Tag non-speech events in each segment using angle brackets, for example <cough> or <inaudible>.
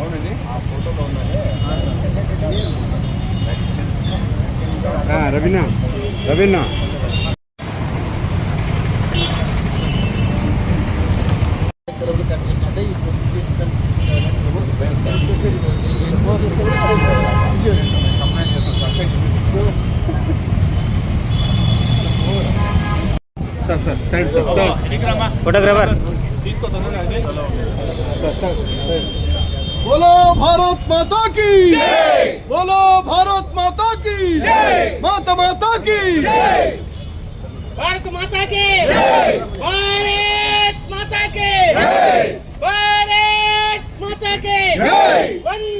అవునండి. Raveena Raveena. Sir sir side sir sir. Photographer बोलो भारत माता की बोलो भारत माता की माता माता की भारत माता के भारत माता के भारत माता के वंदे वंदे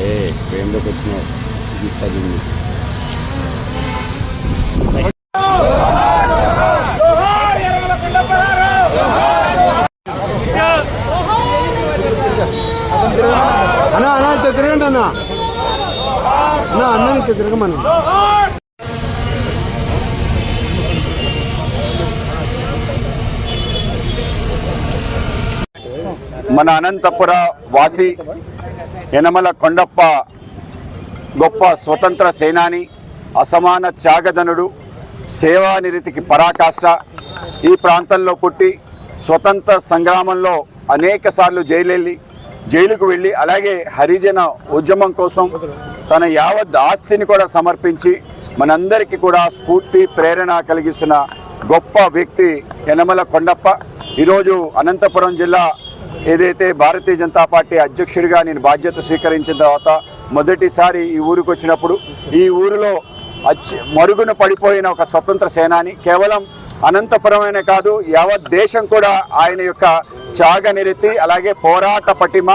ఏ ట్రైన్లోకి వచ్చినావు. ఇది అన్న అన్న తిరగండి అన్న. అన్న అన్న మన అనంతపుర వాసి యనమల కొండప్ప గొప్ప స్వతంత్ర సేనాని అసమాన త్యాగధనుడు సేవానిరతికి పరాకాష్ట ఈ ప్రాంతంలో పుట్టి స్వతంత్ర సంగ్రామంలో అనేక సార్లు జైలెళ్ళి జైలుకు వెళ్ళి అలాగే హరిజన ఉద్యమం కోసం తన యావత్ ఆస్తిని కూడా సమర్పించి మనందరికీ కూడా స్ఫూర్తి ప్రేరణ కలిగిస్తున్న గొప్ప వ్యక్తి యనమల కొండప్ప. ఈరోజు అనంతపురం జిల్లా ఏదైతే భారతీయ జనతా పార్టీ అధ్యక్షుడిగా నేను బాధ్యత స్వీకరించిన తర్వాత మొదటిసారి ఈ ఊరికి వచ్చినప్పుడు ఈ ఊరిలో మరుగున పడిపోయిన ఒక స్వతంత్ర సేనాని కేవలం అనంతపురమైన కాదు యావత్ దేశం కూడా ఆయన యొక్క త్యాగ నిరతి అలాగే పోరాట పటిమ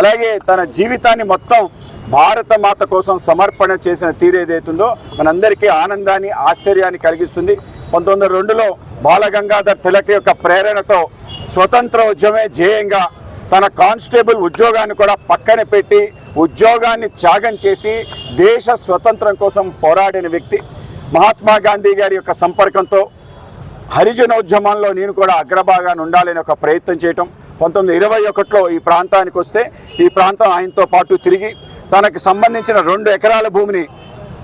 అలాగే తన జీవితాన్ని మొత్తం భారత మాత కోసం సమర్పణ చేసిన తీరు ఏదైతుందో మనందరికీ ఆనందాన్ని ఆశ్చర్యాన్ని కలిగిస్తుంది. పంతొమ్మిది వందల రెండులో బాలగంగాధర్ తిలక్ యొక్క ప్రేరణతో స్వతంత్ర ఉద్యమే ధ్యేయంగా తన కానిస్టేబుల్ ఉద్యోగాన్ని కూడా పక్కన పెట్టి ఉద్యోగాన్ని త్యాగం చేసి దేశ స్వతంత్రం కోసం పోరాడిన వ్యక్తి మహాత్మా గాంధీ గారి యొక్క సంపర్కంతో హరిజనోద్యమంలో నేను కూడా అగ్రభాగాన్ని ఉండాలని ఒక ప్రయత్నం చేయటం. పంతొమ్మిది ఇరవై ఒకటిలో ఈ ప్రాంతానికి వస్తే ఈ ప్రాంతం ఆయనతో పాటు తిరిగి తనకు సంబంధించిన రెండు ఎకరాల భూమిని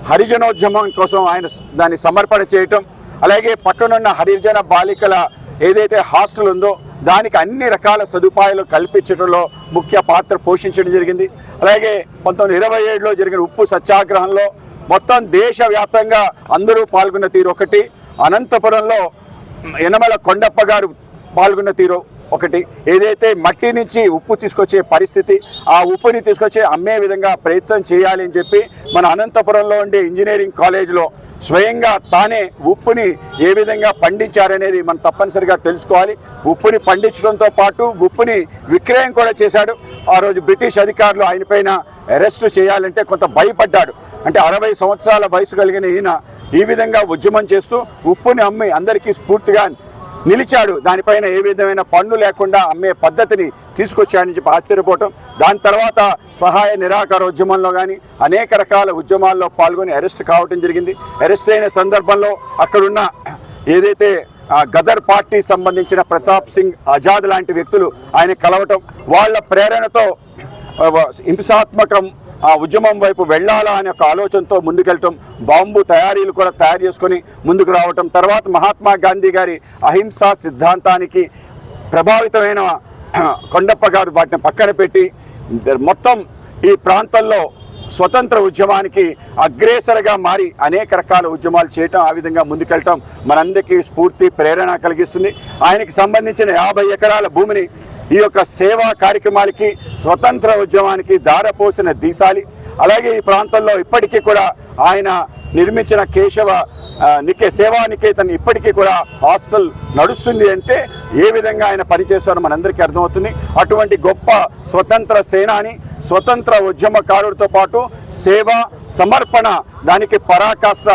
హరిజనోద్యమం కోసం ఆయన దాన్ని సమర్పణ చేయటం అలాగే పక్కనున్న హరిజన బాలికల ఏదైతే హాస్టల్ ఉందో దానికి అన్ని రకాల సదుపాయాలు కల్పించడంలో ముఖ్య పాత్ర పోషించడం జరిగింది. అలాగే పంతొమ్మిది ఇరవై ఏడులో జరిగిన ఉప్పు సత్యాగ్రహంలో మొత్తం దేశవ్యాప్తంగా అందరూ పాల్గొన్న తీరు ఒకటి. అనంతపురంలో యనమల కొండప్ప గారు పాల్గొన్న తీరు ఒకటి. ఏదైతే మట్టి నుంచి ఉప్పు తీసుకొచ్చే పరిస్థితి ఆ ఉప్పుని తీసుకొచ్చి అమ్మే విధంగా ప్రయత్నం చేయాలి అని చెప్పి మన అనంతపురంలో ఉండే ఇంజనీరింగ్ కాలేజీలో స్వయంగా తానే ఉప్పుని ఏ విధంగా పండించారనేది మనం తప్పనిసరిగా తెలుసుకోవాలి. ఉప్పుని పండించడంతో పాటు ఉప్పుని విక్రయం కూడా చేశాడు. ఆ రోజు బ్రిటిష్ అధికారులు ఆయన పైన అరెస్ట్ చేయాలంటే కొంత భయపడ్డాడు. అంటే అరవై సంవత్సరాల వయసు కలిగిన ఈయన ఈ విధంగా ఉద్యమం చేస్తూ ఉప్పుని అమ్మి అందరికీ స్ఫూర్తిగా నిలిచాడు. దానిపైన ఏ విధమైన పన్ను లేకుండా అమ్మే పద్ధతిని తీసుకొచ్చాడని చెప్పి ఆశ్చర్యపోవటం. దాని తర్వాత సహాయ నిరాకార ఉద్యమంలో కానీ అనేక రకాల ఉద్యమాల్లో పాల్గొని అరెస్ట్ కావటం జరిగింది. అరెస్ట్ అయిన సందర్భంలో అక్కడున్న ఏదైతే గదర్ పార్టీ సంబంధించిన ప్రతాప్ సింగ్ ఆజాద్ లాంటి వ్యక్తులు ఆయన కలవటం వాళ్ళ ప్రేరణతో హింసాత్మకం ఆ ఉద్యమం వైపు వెళ్ళాలా అనే ఒక ఆలోచనతో ముందుకెళ్ళటం బాంబు తయారీలు కూడా తయారు చేసుకొని ముందుకు రావటం తర్వాత మహాత్మా గాంధీ గారి అహింసా సిద్ధాంతానికి ప్రభావితమైన <clears throat> కొండప్ప గారు వాటిని పక్కన పెట్టి మొత్తం ఈ ప్రాంతంలో స్వతంత్ర ఉద్యమానికి అగ్రేసరగా మారి అనేక రకాల ఉద్యమాలు చేయటం ఆ విధంగా ముందుకెళ్ళటం మనందరికీ స్ఫూర్తి ప్రేరణ కలిగిస్తుంది. ఆయనకి సంబంధించిన యాభై ఎకరాల భూమిని ఈ యొక్క సేవా కార్యక్రమానికి స్వతంత్ర ఉద్యమానికి దారపోసిన దీశాలి అలాగే ఈ ప్రాంతంలో ఇప్పటికీ కూడా ఆయన నిర్మించిన కేశవ నికే సేవా నికేతన్ ఇప్పటికీ కూడా హాస్టల్ నడుస్తుంది అంటే ఏ విధంగా ఆయన పనిచేస్తారో మనందరికీ అర్థమవుతుంది. అటువంటి గొప్ప స్వతంత్ర సేనాని స్వతంత్ర ఉద్యమకారుడితో పాటు సేవ సమర్పణ దానికి పరాకాష్ట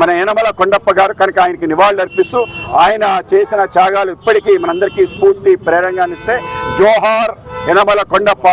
మన యనమల కొండప్ప గారు కనుక ఆయనకి నివాళులు అర్పిస్తూ ఆయన చేసిన త్యాగాలు ఇప్పటికీ మనందరికీ స్ఫూర్తి ప్రేరణగా జోహార్ యనమల కొండప్ప.